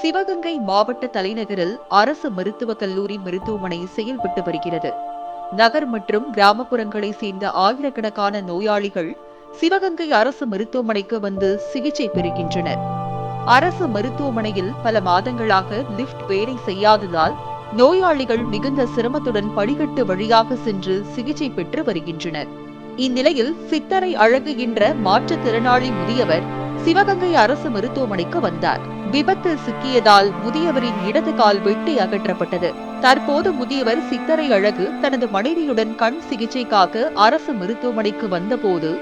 சிவகங்கை மாவட்ட தலைநகரில் அரசு மருத்துவக் கல்லூரி மருத்துவமனை செயல்பட்டு வருகிறது. நகர் மற்றும் கிராமப்புறங்களை சேர்ந்த ஆயிரக்கணக்கான நோயாளிகள் சிவகங்கை அரசு மருத்துவமனைக்கு வந்து சிகிச்சை பெறுகின்றனர். அரசு மருத்துவமனையில் பல மாதங்களாக லிப்ட் வேலை செய்யாததால் நோயாளிகள் மிகுந்த சிரமத்துடன் படிக்கட்டு வழியாக சென்று சிகிச்சை பெற்று வருகின்றனர். இந்நிலையில் சித்தரை அழகு என்ற மாற்றுத்திறனாளி முதியவர் சிவகங்கை அரசு மருத்துவமனைக்கு வந்தார். விபத்தில் சிக்கியதால் முதியவரின் இடது கால் வெட்டி அகற்றப்பட்டது. தற்போது முதியவர் சித்தரை அழகு தனது மனைவியுடன் கண் சிகிச்சைக்காக அரசு மருத்துவமனைக்கு வந்தபோது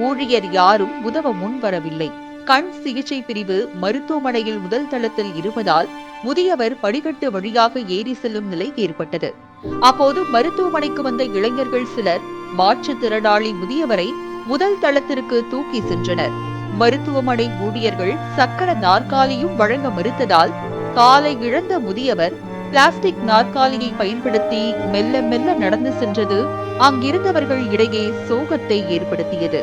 ஊழியர் யாரும் உதவ முன்வரவில்லை. கண் சிகிச்சை பிரிவு மருத்துவமனையில் முதல் தளத்தில் இருப்பதால் முதியவர் படிக்கட்டு வழியாக ஏறி செல்லும் நிலை ஏற்பட்டது. அப்போது மருத்துவமனைக்கு வந்த இளைஞர்கள் சிலர் மாற்றுத்திறனாளி முதியவரை முதல் தளத்திற்கு தூக்கி சென்றனர். மருத்துவமனை ஊழியர்கள் சக்கர நாற்காலியும் வழங்க மறுத்ததால் காலை இழந்த முதியவர் பிளாஸ்டிக் நாற்காலியை பயன்படுத்தி மெல்ல மெல்ல நடந்து சென்றது அங்கிருந்தவர்கள் இடையே சோகத்தை ஏற்படுத்தியது.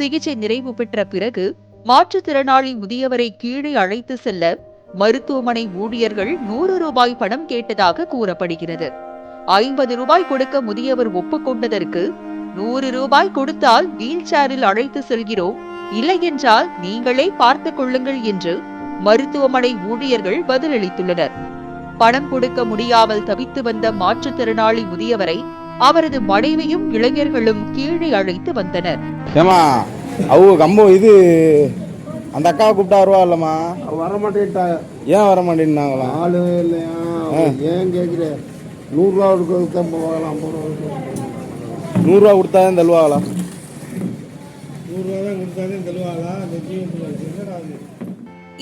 சிகிச்சை நிறைவு பெற்ற பிறகு மாற்றுத்திறனாளி முதியவரை கீழே அழைத்து செல்ல மருத்துவமனை ஊழியர்கள் நூறு ரூபாய் பணம் கேட்டதாக கூறப்படுகிறது. ஐம்பது ரூபாய் கொடுக்க முதியவர் ஒப்புக்கொண்டதற்கு நூறு ரூபாய் கொடுத்தால் வீல் சேரில் அழைத்து செல்கிறோம். இல்லை என்றால் நீங்களே பார்த்துக் கொள்ளுங்கள் என்று மருத்துவமனை ஊழியர்கள் பதிலளித்துள்ளனர். பணம் கொடுக்க முடியாமல் தவித்து வந்த மாற்றுத்திறனாளி முதியவரை அவரது மனைவியும் இளைஞர்களும் கீழே அழைத்து வந்தனர். ஏமா அவங்க கம்போ இது அந்த அக்காவை கூப்பிட்டா வருவா இல்லம்மா? வர மாட்டேன்ட்டாங்க ஏன் வர மாட்டேன்னாங்களாம் ஆளு இல்லையா? ஏன் கேட்குற நூறுரூவா இருக்கிறதுக்கு தான் போகலாம் ஐம்பது ரூபா. நூறுரூவா கொடுத்தா தான் தள்ளுவாங்களா? நூறுரூவா தான் அந்த ஜீவன் என்னடா அது.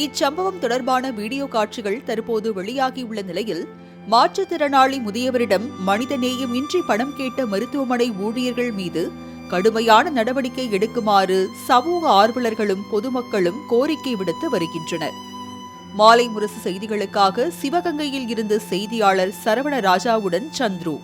இச்சம்பவம் தொடர்பான வீடியோ காட்சிகள் தற்போது வெளியாகியுள்ள நிலையில் மாற்றுத்திறனாளி முதியவரிடம் மனிதநேயம் இன்றி பணம் கேட்ட மருத்துவமனை ஊழியர்கள் மீது கடுமையான நடவடிக்கை எடுக்குமாறு சமூக ஆர்வலர்களும் பொதுமக்களும் கோரிக்கை விடுத்து வருகின்றனர். மாலை முரசு செய்திகளுக்காக சிவகங்கையில் இருந்து செய்தியாளர் சரவண ராஜாவுடன் சந்துரு.